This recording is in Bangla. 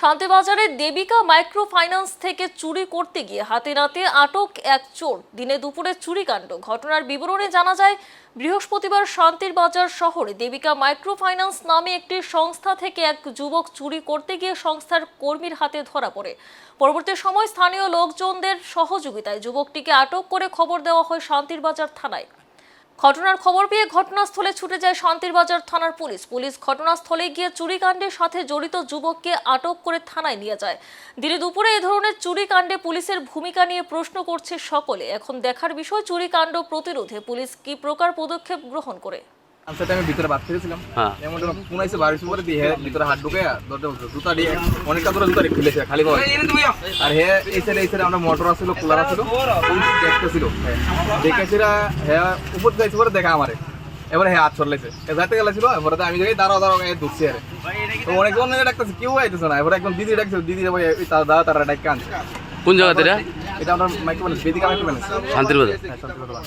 শান্তিবাজারে দেবিকা মাইক্রো ফাইন্যান্স থেকে চুরি করতে গিয়ে হাতে নাতে আটক এক চোর। দিনে দুপুরে চুরিকাণ্ড। ঘটনার বিবরণে জানা যায়, বৃহস্পতিবার শান্তির বাজার শহরে দেবিকা মাইক্রো ফাইন্যান্স নামে একটি সংস্থা থেকে এক যুবক চুরি করতে গিয়ে সংস্থার কর্মীর হাতে ধরা পড়ে। পরবর্তী সময় স্থানীয় লোকজনদের সহযোগিতায় যুবকটিকে আটক করে খবর দেওয়া হয় শান্তির বাজার থানায়। ঘটনার খবর পেয়ে ঘটনাস্থলে ছুটে যায় শান্তিরবাজার থানার পুলিশ। পুলিশ ঘটনাস্থলে গিয়ে চুরিকাণ্ডের সাথে জড়িত যুবককে আটক করে থানায় নিয়ে যায়। দিনে দুপুরে এ ধরনের চুরিকাণ্ডে পুলিশের ভূমিকা নিয়ে প্রশ্ন করছে সকলে। এখন দেখার বিষয় চুরি কাণ্ড প্রতিরোধে। পুলিশ কি প্রকার পদক্ষেপ গ্রহণ করে? আমি ভিতরে বাদ ফিরেছিলাম হ্যাঁ। এমন যখন ফোন আইসে বাড়ির উপরে দিয়ে ভিতরে হাত ঢুকে দরজা জুতা দিয়ে অনেকটা দূরে জুতা খুলেছে খালি আর হে এই সাইডে এই সাইডে আমরা মোটর আসলো কুলার আসলো দেখতেছিল। দেখেছিল হে উপর যাইছে পরে দেখা আমারে। এবারে হে হাত ছড়লেছে। এ যাইতে এবারে আমি যাই দাঁড়াও দাঁড়াও গায়ে ঢুকছি আরে। তো অনেকজন ডাকতেছে কেউ আইতেছে না। এবারে একদম দিদি ডাকছে দিদি ভাই তার দাদা তারা ডাক কান কোন জায়গাতে এটা আমরা মাইক্রো বেদিকা মাইক্রো শান্তির বাজার। হ্যাঁ